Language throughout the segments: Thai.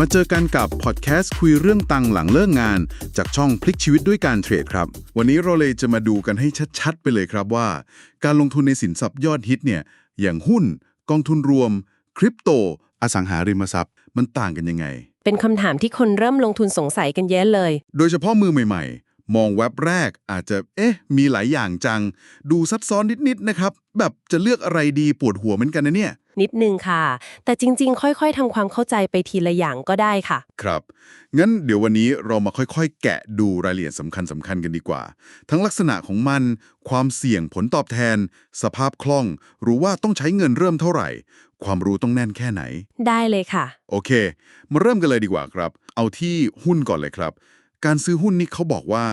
มาเจอกันกับพอดแคสต์คุยเรื่องตังหลังเลิกงาน จากช่องพลิกชีวิตด้วยการเทรดครับ วันนี้เราเลยจะมาดูกันให้ชัดๆ ไปเลยครับว่า การลงทุนในสินทรัพย์ยอดฮิตเนี่ยอย่างหุ้น กองทุนรวม คริปโต อสังหาริมทรัพย์ มันต่างกันยังไง เป็นคำถามที่คนเริ่มลงทุนสงสัยกันเยอะเลย โดยเฉพาะมือใหม่ๆ มองแว็บแรกอาจจะ เอ๊ะ มีหลายอย่างจัง ดูซับซ้อนนิด ๆ นะครับ แบบจะเลือกอะไรดีปวดหัวเหมือนกันนะเนี่ย นิดนึงค่ะ แต่จริง ๆ ค่อย ๆทำความเข้าใจไปทีละอย่างก็ได้ค่ะ ครับ งั้นเดี๋ยววันนี้เรามาค่อย ๆ แกะดูรายละเอียดสำคัญสำคัญๆกันดีกว่า ทั้งลักษณะของมัน ความเสี่ยงผลตอบแทน สภาพคล่อง หรือว่าต้องใช้เงินเริ่มเท่าไหร่ ความรู้ต้องแน่นแค่ไหน ได้เลยค่ะ โอเค มาเริ่มกันเลยดีกว่าครับ เอาที่หุ้นก่อนเลยครับ การซื้อหุ้นนี่เขาบอกว่า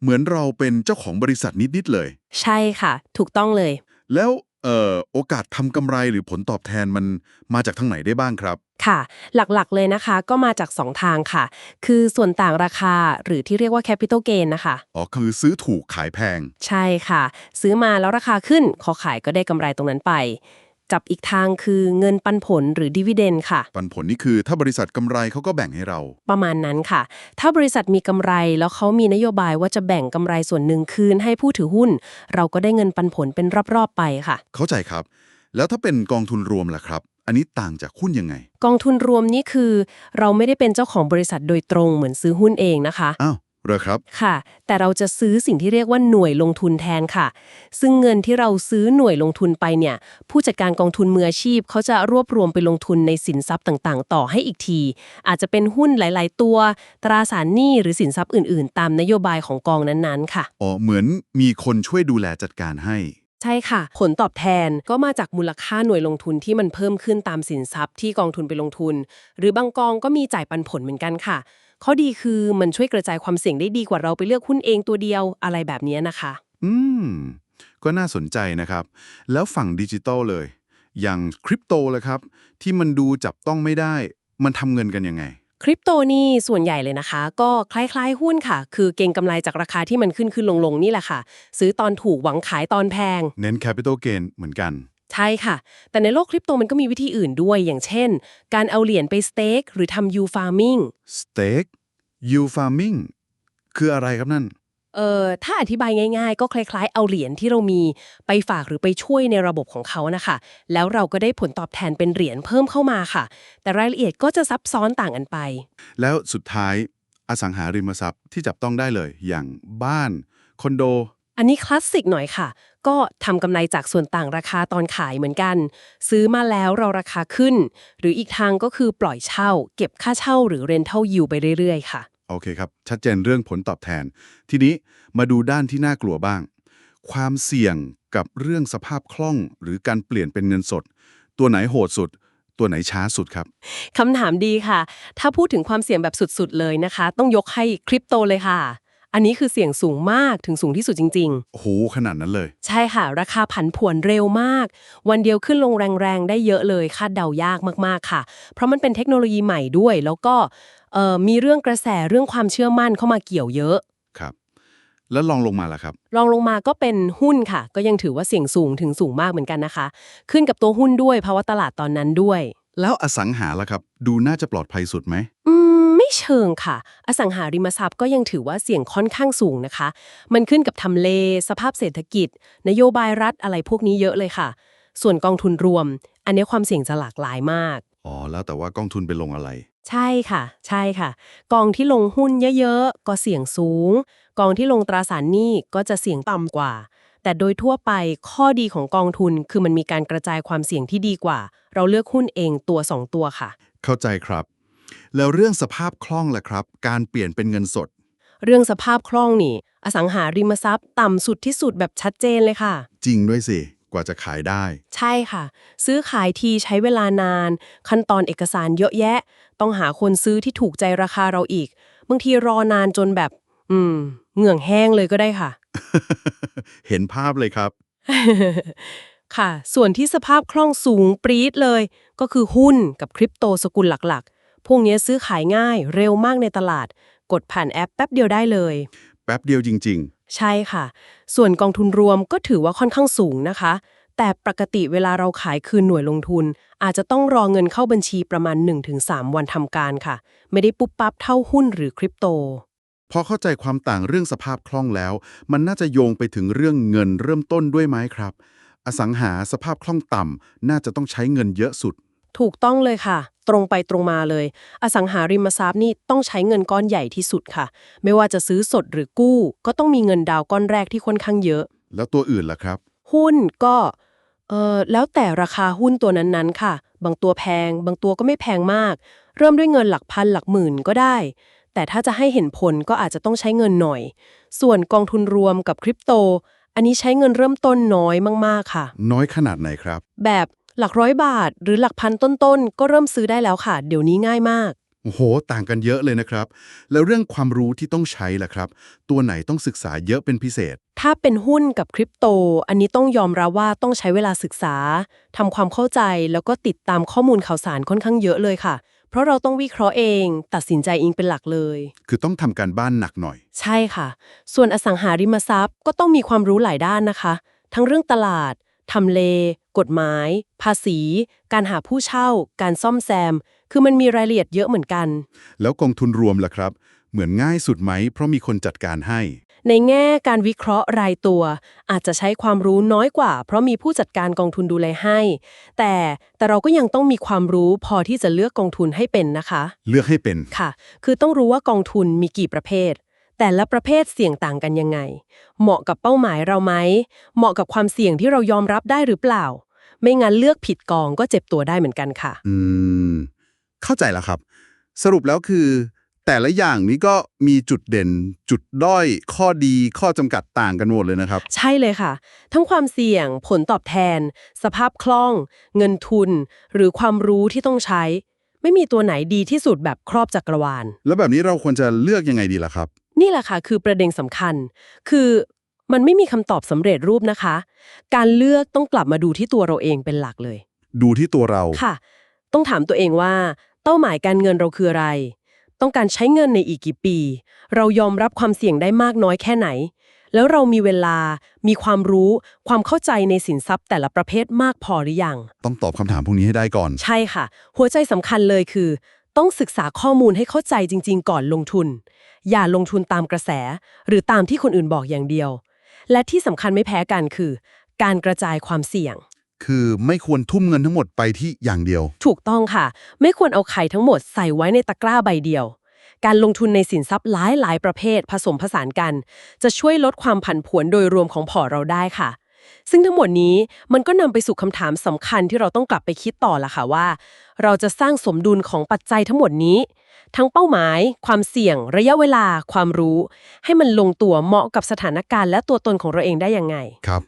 เหมือนเราเป็นเจ้าของบริษัทนิด ๆ เลย ใช่ค่ะ ถูกต้องเลย แล้วเอ่อโอกาสทำกำไรหรือผลตอบแทนมันมาจากทางไหนได้บ้างครับ ค่ะ หลักๆเลยนะคะก็มาจาก 2 ทางค่ะ คือส่วนต่างราคาหรือที่เรียกว่า capital gain นะคะอ๋อคือซื้อถูกขายแพง ใช่ค่ะ ซื้อมาแล้วราคาขึ้นขอขายก็ได้กำไรตรงนั้นไป จับอีกทางคือเงินปันผลหรือดิวิเดนค่ะ ปันผลนี่คือถ้าบริษัทกำไรเขาก็แบ่งให้เรา ประมาณนั้นค่ะ ถ้าบริษัทมีกำไรแล้วเขามีนโยบายว่าจะแบ่งกำไรส่วนหนึ่งคืนให้ผู้ถือหุ้น เราก็ได้เงินปันผลเป็นรอบๆไปค่ะ เข้าใจครับ แล้วถ้าเป็นกองทุนรวมล่ะครับ อันนี้ต่างจากหุ้นยังไง กองทุนรวมนี่คือ เราไม่ได้เป็นเจ้าของบริษัทโดยตรงเหมือนซื้อหุ้นเองนะคะ อ้าว เหรอครับ ค่ะ แต่เราจะซื้อสิ่งที่เรียกว่าหน่วยลงทุนแทนค่ะ ซึ่งเงินที่เราซื้อหน่วยลงทุนไปเนี่ย ผู้จัดการกองทุนมืออาชีพเขาจะรวบรวมไปลงทุนในสินทรัพย์ต่างๆ ต่อให้อีกที อาจจะเป็นหุ้นหลาย ๆ ตัว ตราสารหนี้หรือสินทรัพย์อื่น ๆ ตามนโยบายของกองนั้น ๆ ค่ะ อ๋อ เหมือนมีคนช่วยดูแลจัดการให้ ใช่ค่ะ ผลตอบแทนก็มาจากมูลค่าหน่วยลงทุนที่มันเพิ่มขึ้นตามสินทรัพย์ที่กองทุนไปลงทุน หรือบางกองก็มีจ่ายปันผลเหมือนกันค่ะ ข้อดีคือมันช่วยกระจายความเสี่ยงได้ดีกว่าเราไปเลือกหุ้นเองตัวเดียวอะไรแบบนี้นะคะ อืม ก็น่าสนใจนะครับ แล้วฝั่งดิจิตอลเลย อย่างคริปโตเลยครับ ที่มันดูจับต้องไม่ได้ มันทำเงินกันยังไงคริปโตนี่ส่วนใหญ่เลยนะคะ ก็คล้ายๆหุ้นค่ะ คือเก็งกำไรจากราคาที่มันขึ้นขึ้นลงลงๆ นี่แหละค่ะ ซื้อตอนถูกหวังขายตอนแพง เน้น Capital Gain เหมือนกัน ใช่ค่ะ แต่ในโลกคริปโตมันก็มีวิธีอื่นด้วย อย่างเช่น การเอาเหรียญไปสเต็กหรือทำยูฟาร์มิง Stake You Farming คืออะไรครับนั่น เอ่อ ถ้าอธิบายง่ายๆ ก็คล้ายๆ เอาเหรียญที่เรามีไปฝากหรือไปช่วยในระบบของเขานะคะ แล้วเราก็ได้ผลตอบแทนเป็นเหรียญเพิ่มเข้ามาค่ะ แต่รายละเอียดก็จะซับซ้อนต่างกันไป แล้วสุดท้ายอสังหาริมทรัพย์ที่จับต้องได้เลย อย่างบ้านคอนโด อันนี้คลาสสิกหน่อยค่ะ ก็ทำกำไรจากส่วนต่างราคาตอนขายเหมือนกัน ซื้อมาแล้วเราราคาขึ้น หรืออีกทางก็คือปล่อยเช่า เก็บค่าเช่าหรือ rental yield ไปเรื่อย ๆ ค่ะ โอเคครับ ชัดเจนเรื่องผลตอบแทน ทีนี้มาดูด้านที่น่ากลัวบ้าง ความเสี่ยงกับเรื่องสภาพคล่อง หรือการเปลี่ยนเป็นเงินสด ตัวไหนโหดสุด ตัวไหนช้าสุดครับ คำถามดีค่ะ ถ้าพูดถึงความเสี่ยงแบบสุดๆเลยนะคะ ต้องยกให้คริปโตเลยค่ะ อันนี้คือเสี่ยงสูงมากถึงสูงที่สุดจริงโอ้โหขนาดนั้นเลยๆใช่ค่ะ ราคาผันผวนเร็วมาก วันเดียวขึ้นลงแรงๆ ได้เยอะเลยคาดเดายากมากๆค่ะ เพราะมันเป็นเทคโนโลยีใหม่ด้วย แล้วก็เอ่อมีเรื่องกระแสเรื่องความเชื่อมั่นเข้ามาเกี่ยวเยอะ ครับ แล้วลองลงมาล่ะครับ รองลงมาก็เป็นหุ้นค่ะ ก็ยังถือว่าเสี่ยงสูงถึงสูงมากเหมือนกันนะคะ ขึ้นกับตัวหุ้นด้วยภาวะตลาดตอนนั้นด้วย แล้วอสังหาล่ะครับ ดูน่าจะปลอดภัยสุดไหม อืมไม่ เชิงค่ะ อสังหาริมทรัพย์ก็ยังถือว่าเสี่ยงค่อนข้างสูงนะคะ มันขึ้นกับทำเล สภาพเศรษฐกิจ นโยบายรัฐอะไรพวกนี้เยอะเลยค่ะ ส่วนกองทุนรวม อันนี้ความเสี่ยงจะหลากหลายมากอ๋อแล้วแต่ว่ากองทุนไปลงอะไร ใช่ค่ะ ใช่ค่ะ กองที่ลงหุ้นเยอะๆ ก็เสี่ยงสูง กองที่ลงตราสารหนี้ก็จะเสี่ยงต่ำกว่า แต่โดยทั่วไปข้อดีของกองทุนคือมันมีการกระจายความเสี่ยงที่ดีกว่า เราเลือกหุ้นเองตัวสองตัวค่ะ เข้าใจครับ แล้วเรื่องสภาพคล่องล่ะครับ การเปลี่ยนเป็นเงินสด เรื่องสภาพคล่องนี่ อสังหาริมทรัพย์ต่ำสุดที่สุดแบบชัดเจนเลยค่ะ จริงด้วยสิ กว่าจะขายได้ ใช่ค่ะ ซื้อขายทีใช้เวลานาน ขั้นตอนเอกสารเยอะแยะ ต้องหาคนซื้อที่ถูกใจราคาเราอีกบางทีรอนานจนแบบ อืม เหงื่องแห้งเลยก็ได้ค่ะ เห็นภาพเลยครับ ค่ะ ส่วนที่สภาพคล่องสูงปรี๊ดเลย ก็คือหุ้นกับคริปโตสกุลหลักๆ พวกนี้ซื้อขายง่ายเร็วมากในตลาด กดผ่านแอปแป๊บเดียวได้เลย แป๊บเดียวจริงใช่ค่ะ ส่วนกองทุนรวมก็ถือว่าค่อนข้างสูงนะคะแแต่ปกติเวลาเราขายคืนหน่วยลงทุน อาจจะต้องรอเงินเข้าบัญชีประมาณ 1-3 วันทำการค่ะ ไม่ได้ปุ๊บปั๊บเท่าหุ้นหรือคริปโตพอเข้าใจความต่างเรื่องสภาพคล่องแล้ว มันน่าจะโยงไปถึงเรื่องเงินเริ่มต้นด้วยไหมครับ อสังหาสภาพคล่องต่ำน่าจะต้องใช้เงินเยอะสุด ถูกต้องเลยค่ะ ตรงไปตรงมาเลย อสังหาริมทรัพย์นี่ต้องใช้เงินก้อนใหญ่ที่สุดค่ะ ไม่ว่าจะซื้อสดหรือกู้ ก็ต้องมีเงินดาวน์ก้อนแรกที่ค่อนข้างเยอะ แล้วตัวอื่นล่ะครับ หุ้นก็เออแล้วแต่ราคาหุ้นตัวนั้นๆ ค่ะ บางตัวแพง บางตัวก็ไม่แพงมาก เริ่มด้วยเงินหลักพันหลักหมื่นก็ได้ แต่ถ้าจะให้เห็นผลก็อาจจะต้องใช้เงินหน่อย ส่วนกองทุนรวมกับคริปโต อันนี้ใช้เงินเริ่มต้นน้อยมากๆค่ะ น้อยขนาดไหนครับ แบบ หลักร้อยบาท หรือหลักพันต้นๆ ก็เริ่มซื้อได้แล้วค่ะ เดี๋ยวนี้ง่ายมาก โอ้โห ต่างกันเยอะเลยนะครับ แล้วเรื่องความรู้ที่ต้องใช้ล่ะครับ ตัวไหนต้องศึกษาเยอะเป็นพิเศษ ถ้าเป็นหุ้นกับคริปโต อันนี้ต้องยอมรับว่าต้องใช้เวลาศึกษาทำความเข้าใจแล้วก็ติดตามข้อมูลข่าวสารค่อนข้างเยอะเลยค่ะ เพราะเราต้องวิเคราะห์เอง ตัดสินใจเองเป็นหลักเลย คือต้องทำการบ้านหนักหน่อย ใช่ค่ะ ส่วนอสังหาริมทรัพย์ก็ต้องมีความรู้หลายด้านนะคะ ทั้งเรื่องตลาด ทำเล กฎหมาย ภาษี การหาผู้เช่า การซ่อมแซม คือมันมีรายละเอียดเยอะเหมือนกัน แล้วกองทุนรวมล่ะครับ เหมือนง่ายสุดไหม เพราะมีคนจัดการให้ ในแง่การวิเคราะห์รายตัว อาจจะใช้ความรู้น้อยกว่า เพราะมีผู้จัดการกองทุนดูแลให้ แต่แต่เราก็ยังต้องมีความรู้พอที่จะเลือกกองทุนให้เป็นนะคะ เลือกให้เป็นค่ะ คือต้องรู้ว่ากองทุนมีกี่ประเภท แต่ละประเภทเสี่ยงต่างกันยังไง เหมาะกับเป้าหมายเราไหม เหมาะกับความเสี่ยงที่เรายอมรับได้หรือเปล่า ไม่งั้นเลือกผิดกองก็เจ็บตัวได้เหมือนกันค่ะ อืม เข้าใจแล้วครับ สรุปแล้วคือ แต่ละอย่างนี้ก็มีจุดเด่น จุดด้อย ข้อดีข้อจำกัดต่างกันหมดเลยนะครับ ใช่เลยค่ะ ทั้งความเสี่ยง ผลตอบแทน สภาพคล่อง เงินทุน หรือความรู้ที่ต้องใช้ ไม่มีตัวไหนดีที่สุดแบบครอบจักรวาล แล้วแบบนี้เราควรจะเลือกยังไงดีล่ะครับ นี่แหละค่ะคือประเด็นสำคัญ คือมันไม่มีคำตอบสำเร็จรูปนะคะ การเลือกต้องกลับมาดูที่ตัวเราเองเป็นหลักเลย ดูที่ตัวเรา ค่ะ ต้องถามตัวเองว่า เป้าหมายการเงินเราคืออะไร ต้องการใช้เงินในอีกกี่ปี เรายอมรับความเสี่ยงได้มากน้อยแค่ไหน แล้วเรามีเวลา มีความรู้ ความเข้าใจในสินทรัพย์แต่ละประเภทมากพอหรือยัง ต้องตอบคำถามพวกนี้ให้ได้ก่อน ใช่ค่ะ หัวใจสำคัญเลยคือ ต้องศึกษาข้อมูลให้เข้าใจจริง ๆ ก่อนลงทุน อย่าลงทุนตามกระแส หรือตามที่คนอื่นบอกอย่างเดียว และที่สำคัญไม่แพ้กันคือ การกระจายความเสี่ยง คือไม่ควรทุ่มเงินทั้งหมดไปที่อย่างเดียว ถูกต้องค่ะ ไม่ควรเอาไข่ทั้งหมดใส่ไว้ในตะกร้าใบเดียว การลงทุนในสินทรัพย์หลายหลายๆประเภทผสมผสานกัน จะช่วยลดความผันผวนโดยรวมของพอร์ตเราได้ค่ะ ซึ่งทั้งหมดนี้มันก็นำไปสู่คำถามสำคัญที่เราต้องกลับไปคิดต่อละค่ะว่า เราจะสร้างสมดุลของปัจจัยทั้งหมดนี้ ทั้งเป้าหมาย ความเสี่ยง ระยะเวลา ความรู้ ให้มันลงตัวเหมาะกับสถานการณ์และตัวตนของเราเองได้ยังไง ครับ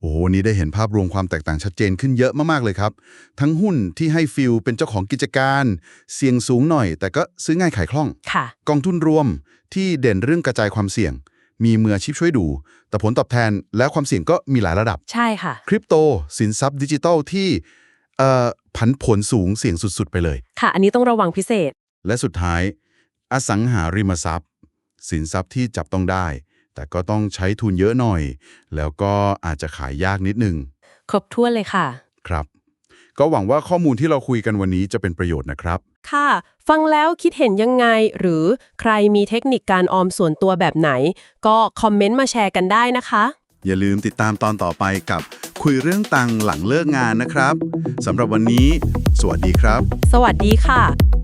โอ้โหวันนี้ได้เห็นภาพรวมความแตกต่างชัดเจนขึ้นเยอะมาก ๆ เลยครับ ทั้งหุ้นที่ให้ฟิลเป็นเจ้าของกิจการ เสี่ยงสูงหน่อย แต่ก็ซื้อง่ายขายคล่อง ค่ะ กองทุนรวมที่เด่นเรื่องกระจายความเสี่ยง มีมืออาชีพช่วยดู แต่ผลตอบแทนและความเสี่ยงก็มีหลายระดับ ใช่ค่ะ คริปโต สินทรัพย์ดิจิทัลที่เอ่อผันผวนสูงเสี่ยงสุดๆ ไปเลย ค่ะ อันนี้ต้องระวังพิเศษ และสุดท้าย อสังหาริมทรัพย์ สินทรัพย์ที่จับต้องได้ แต่ก็ต้องใช้ทุนเยอะหน่อย แล้วก็อาจจะขายยากนิดนึง ครบถ้วนเลยค่ะ ครับ ก็หวังว่าข้อมูลที่เราคุยกันวันนี้จะเป็นประโยชน์นะครับ ค่ะ ฟังแล้วคิดเห็นยังไง หรือใครมีเทคนิคการออมส่วนตัวแบบไหน ก็คอมเมนต์มาแชร์กันได้นะคะ อย่าลืมติดตามตอนต่อไปกับคุยเรื่องตังค์หลังเลิกงานนะครับสำหรับวันนี้ สวัสดีครับ สวัสดีค่ะ